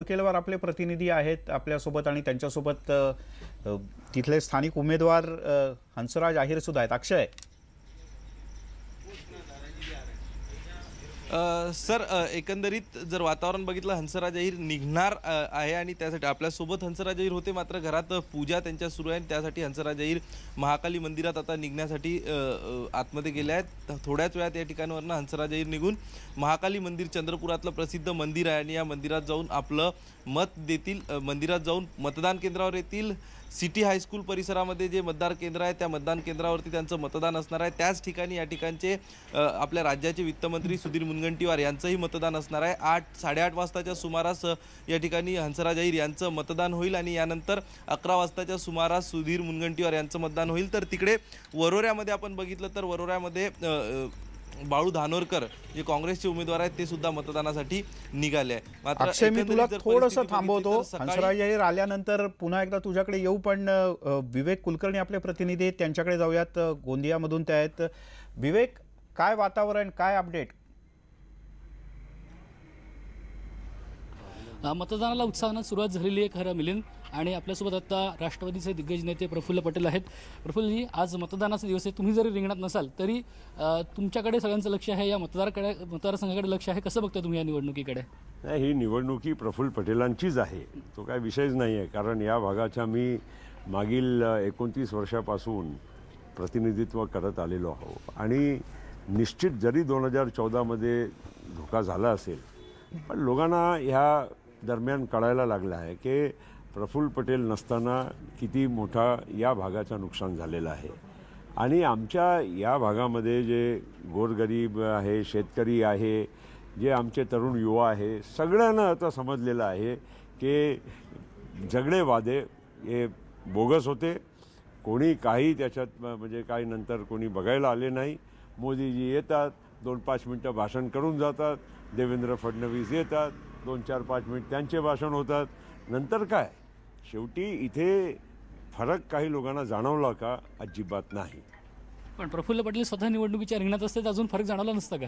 केल्यावर आपले प्रतिनिधी आहेत आपल्यासोबत आणि त्यांच्यासोबत तिथले स्थानिक उमेदवार हंसराज आहिर सुद्धा आहेत. अक्षय सर एकंदरीत जर वातावरण बघितलं हंसराज अहिर निघणार आहे आणि त्यासाठी आपल्यासोबत हंसराज अहिर होते मात्र घरात पूजा त्यांच्या सुरू आहे आणि त्यासाठी हंसराज अहिर महाकाली मंदिरात आता निघण्यासाठी आतमध्ये गेले आहेत. थोड्याच वेळात या ठिकाणावरनं हंसराज अहिर निघून महाकाली मंदिर चंद्रपुरातलं प्रसिद्ध मंदिर आहे आणि या मंदिरात जाऊन आपलं मत देतील मंदिरात जाऊन मतदान केंद्रावर येतील. सिटी हायस्कूल परिसरामध्ये जे मतदार केंद्र आहे त्या मतदान केंद्रावरती त्यांचं मतदान असणार आहे. त्याच ठिकाणी या ठिकाणचे आपल्या राज्याचे वित्तमंत्री सुधीर मुनगंटीवार यांचंही मतदान असणार आहे. आठ साडेआठ वाजताच्या सुमारास या ठिकाणी हंसराज अहिर यांचं मतदान होईल आणि यानंतर अकरा वाजताच्या सुमारास सुधीर मुनगंटीवार यांचं मतदान होईल. तर तिकडे वरोऱ्यामध्ये आपण बघितलं तर वरोऱ्यामध्ये बाळू धानोरकर जे काँग्रेसचे उमेदवार आहेत ते सुद्धा मतदानासाठी निघाले आहे मात्र मी तुला थोडंसं थांबवतो. हंसराज अहिर आल्यानंतर पुन्हा एकदा तुझ्याकडे येऊ पण विवेक कुलकर्णी आपले प्रतिनिधी आहेत. त्यांच्याकडे जाऊयात. गोंदियामधून ते आहेत. विवेक काय वातावरण काय अपडेट? मतदानाला उत्साहानं सुरुवात झालेली आहे खरं मिलिंद. आणि आपल्यासोबत आता राष्ट्रवादीचे दिग्गज नेते प्रफुल्ल पटेल आहेत. प्रफुल्लजी आज मतदानाचा दिवस आहे. तुम्ही जरी रिंगणात नसाल तरी तुमच्याकडे सगळ्यांचं लक्ष आहे या मतदारकडे मतदारसंघाकडे लक्ष आहे कसं बघता तुम्ही या निवडणुकीकडे? नाही ही निवडणुकी प्रफुल्ल पटेलांचीच आहे. तो काय विषयच नाही आहे कारण या भागाच्या मी मागील एकोणतीस वर्षापासून प्रतिनिधित्व करत आलेलो आहो. आणि निश्चित जरी दोन हजार चौदामध्ये धोका झाला असेल पण लोकांना ह्या दरम्यान कळायला लागलं आहे की प्रफुल्ल पटेल नसताना किती मोठा या भागाचं नुकसान झालेलं आहे. आणि आमच्या या भागामध्ये जे गोरगरीब आहे शेतकरी आहे जे आमचे तरुण युवा आहे सगळ्यांना आता समजलेलं आहे की झगडे वादे हे बोगस होते. कोणी काही त्याच्यात म्हणजे काही नंतर कोणी बघायला आले नाही. मोदीजी येतात दोन पाच मिनटं भाषण करून जातात. देवेंद्र फडणवीस येतात दोन चार पाच मिनिट त्यांचे भाषण होतात. नंतर काय? शेवटी इथे फरक काही लोकांना जाणवला का अजिबात नाही. पण प्रफुल्ल पटेल स्वतः निवडणुकीच्या रिंगणात असते तर अजून फरक जाणवला नसता का?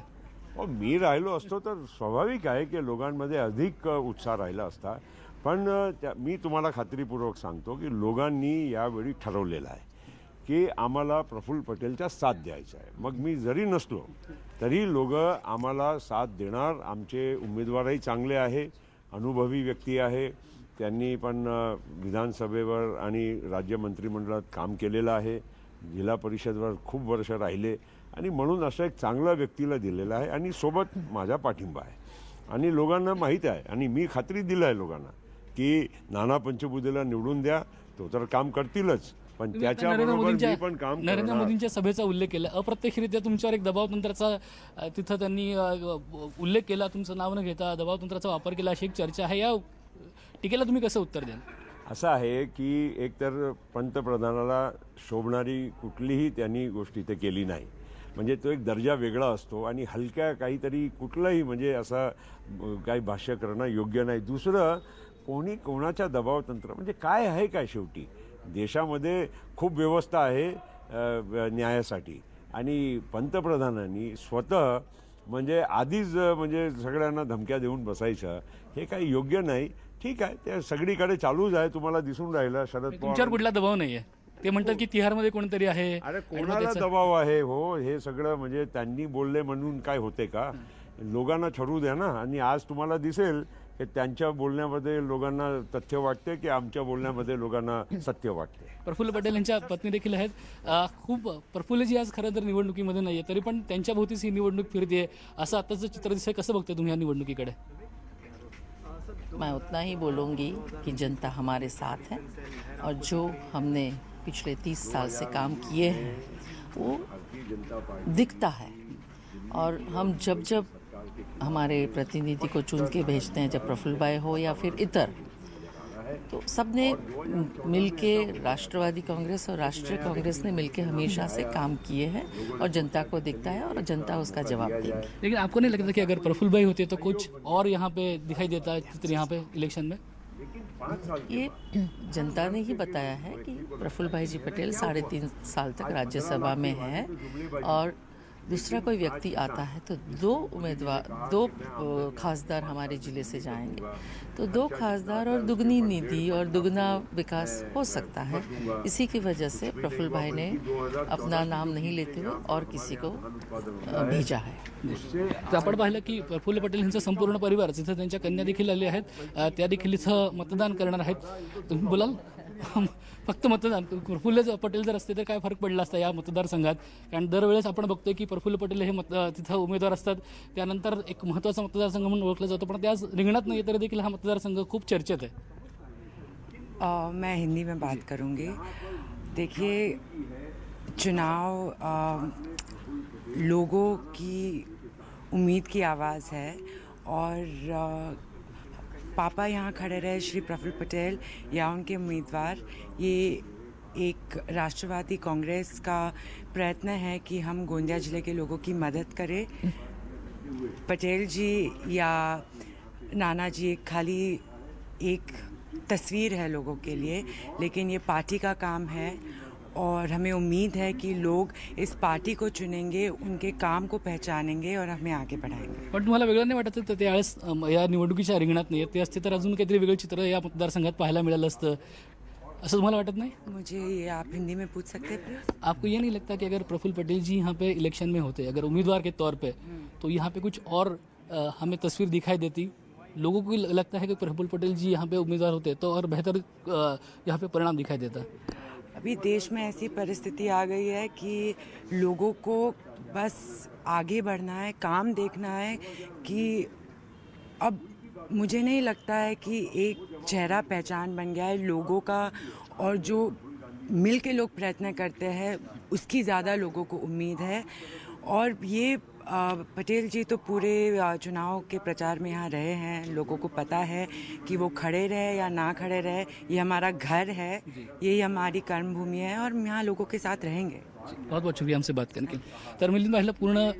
हो मी राहिलो असतो तर स्वाभाविक आहे की लोकांमध्ये अधिक उत्साह राहिला असता. पण त्या मी तुम्हाला खात्रीपूर्वक सांगतो की लोकांनी यावेळी ठरवलेलं आहे की आम्हाला प्रफुल्ल पटेलच्या साथ द्यायचा आहे. मग मी जरी नसलो तरी लोक आम्हाला साथ देणार. आमचे उमेदवारही चांगले आहे अनुभवी व्यक्ती आहे. त्यांनी पण विधानसभेवर आणि राज्य मंत्रिमंडळात काम केलेलं आहे. जिल्हा परिषदवर खूप वर्ष राहिले आणि म्हणून असं एक चांगल्या व्यक्तीला दिलेलं आहे आणि सोबत माझा पाठिंबा आहे. आणि लोकांना माहीत आहे आणि मी खात्री दिलं आहे लोकांना की नाना पंचबुधीला निवडून द्या तो तर काम करतीलच. पण त्याच्याबरोबर मी पण काम नरेंद्र मोदींच्या सभेचा उल्लेख केला. अप्रत्यक्षरित्या तुमच्यावर एक दबाव तंत्राचा तिथं त्यांनी उल्लेख केला. तुमचं नाव न घेता दबाव तंत्राचा वापर केला अशी एक चर्चा आहे. या टीकेला तुम्ही कसं उत्तर द्याल? असं आहे की एकतर पंतप्रधानाला शोभणारी कुठलीही त्यांनी गोष्ट इथे केली नाही. म्हणजे तो एक दर्जा वेगळा असतो आणि हलक्या काहीतरी कुठलंही म्हणजे असा काही भाष्य करणं योग्य नाही. दुसरं कोणी कोणाच्या दबाव तंत्र म्हणजे काय आहे काय शेवटी? देशामध्ये खूप व्यवस्था आहे न्यायासाठी. आणि पंतप्रधानांनी स्वतः म्हणजे आधीच म्हणजे सगळ्यांना धमक्या देऊन बसायचं हे काही योग्य नाही. ठीक आहे ते सगळीकडे चालूच आहे तुम्हाला दिसून राहिलं शरद पवार. कुठला दबाव नाहीये? ते म्हणतात की तिहारमध्ये कोणतरी आहे अरे कोणाला दबाव आहे? हो हे सगळं म्हणजे त्यांनी बोलले म्हणून काय होते का? लोकांना ठरवू द्या ना. आणि आज तुम्हाला दिसेल की त्यांच्या बोलण्यामध्ये लोकांना तथ्य वाटते की आमच्या बोलण्यामध्ये लोकांना सत्य वाटते. प्रफुल्ल पटेल यांच्या पत्नी देखील आहेत. खूप प्रफुल्लजी आज खरं तर निवडणुकीमध्ये तरी पण त्यांच्या भोवतीच ही निवडणूक फिरते असं आताचं चित्र दिसतंय. कसं बघताय तुम्ही या निवडणुकीकडे? मैं उतना ही बोलूँगी कि जनता हमारे साथ है और जो हमने पिछले तीस साल से काम किए हैं वो दिखता है। और हम जब जब हमारे प्रतिनिधि को चुन के भेजते हैं जब प्रफुल्ल भाई हो या फिर इतर। तो सब सबने मिलके राष्ट्रवादी कांग्रेस और राष्ट्रीय कांग्रेस ने मिलके हमेशा से काम किए हैं और जनता को दिखता है और जनता उसका जवाब देगी लेकिन आपको नहीं लगता कि अगर प्रफुल्ल भाई होते तो कुछ और यहाँ पे दिखाई देता है चित्र यहाँ पे इलेक्शन में? ये जनता ने ही बताया है कि प्रफुल्ल भाई जी पटेल साढ़े तीन साल तक राज्यसभा में है और दूसरा कोई व्यक्ति आता है तो दो उम्मीदवार, दो खासदार हमारे ज़िले से जाएँगे। तो दो खासदार और दुगनी निधि और दुगना विकास हो सकता है। इसी की वजह से प्रफुल्ल भाई ने अपना नाम नहीं लेते हुए और किसी को भेजा है। आपण पाहिलं की प्रफुल्ल पटेल यांचा संपूर्ण परिवार त्यांच्या कन्या देखील आल्या आहेत मतदान करणार आहेत. तुम्ही फक्त मतदान प्रफुल्ल पटेल जर असते तर काय फरक पडला असता या मतदारसंघात? कारण दरवेळेस आपण बघतोय की प्रफुल्ल पटेल हे मत तिथं उमेदवार असतात. त्यानंतर एक महत्त्वाचा मतदारसंघ म्हणून ओळखला जातो पण ते आज रिंगणात नाही तरी देखील हा मतदारसंघ खूप चर्चेत आहे. अ, मैं हिंदी में बात करूँगी. देखिए चुनाव लोगों की उम्मीद की आवाज़ है और अ, पापा यहाँ खड़े रहे, श्री प्रफुल्ल पटेल या उनके उम्मीदवार। ये एक राष्ट्रवादी कांग्रेस का प्रयत्न है कि हम गोंदिया ज़िले के लोगों की मदद करें। पटेल जी या नाना जी खाली एक तस्वीर है लोगों के लिए, लेकिन ये पार्टी का काम है। और हमें उम्मीद है कि लोग इस पार्टी को चुनेंगे उनके काम को पहचानेंगे और हमें आगे बढ़ाएँगे। पण तुम्हाला वेगळं नाही वाटत तर त्यावेळेस अम, या निवडणुकीच्या रिंगणात नाही. ते असते तर अजून काहीतरी वेगळं चित्र या मतदारसंघात पाहायला मिळालं असतं. असं तुम्हाला वाटत नाही? मुझे ये आप हिंदी में पूछ सकते हैं आपको ये नहीं लगता कि अगर प्रफुल्ल पटेल जी यहाँ पे इलेक्शन में होते अगर उम्मीदवार के तौर पे तो यहाँ पे कुछ और अ, हमें तस्वीर दिखाई देती? लोगों को लगता है कि प्रफुल्ल पटेल जी यहाँ पे उम्मीदवार होते तो और बेहतर यहाँ पे परिणाम दिखाई देता। अभी देश में ऐसी परिस्थिति आ गई है कि लोगों को बस आगे बढ़ना है, काम देखना है कि अब मुझे नहीं लगता है कि एक चेहरा पहचान बन गया है लोगों का और जो मिल के लोग प्रयत्न करते हैं, उसकी ज़्यादा लोगों को उम्मीद है। और ये पटेल जी तो पूरे चुनाव के प्रचार में यहाँ रहे हैं। लोगों को पता है कि वो खड़े रहे या ना खड़े रहे ये हमारा घर है। यही हमारी कर्मभूमि है और हम यहाँ लोगों के साथ रहेंगे। बहुत बहुत शुक्रिया आमचे बात करने के लिए। तर मिलिंद भाईला पूर्ण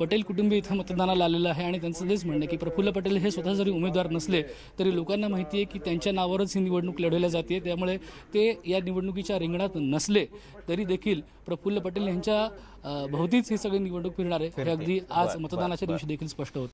पटेल कुटुंबी इथं मतदानाला आलेलं आहे आणि त्यांचं तेच म्हणणं की प्रफुल्ल पटेल हे स्वतः जरी उमेदवार नसले तरी लोकांना माहिती आहे की त्यांच्या नावावरच ही निवडणूक लढवल्या जाते. त्यामुळे ते या निवडणुकीच्या रिंगणात नसले तरी देखील प्रफुल्ल पटेल यांच्या भोवतीच ही सगळी निवडणूक फिरणार आहे. हे अगदी आज मतदानाच्या दिवशी देखील स्पष्ट होतं.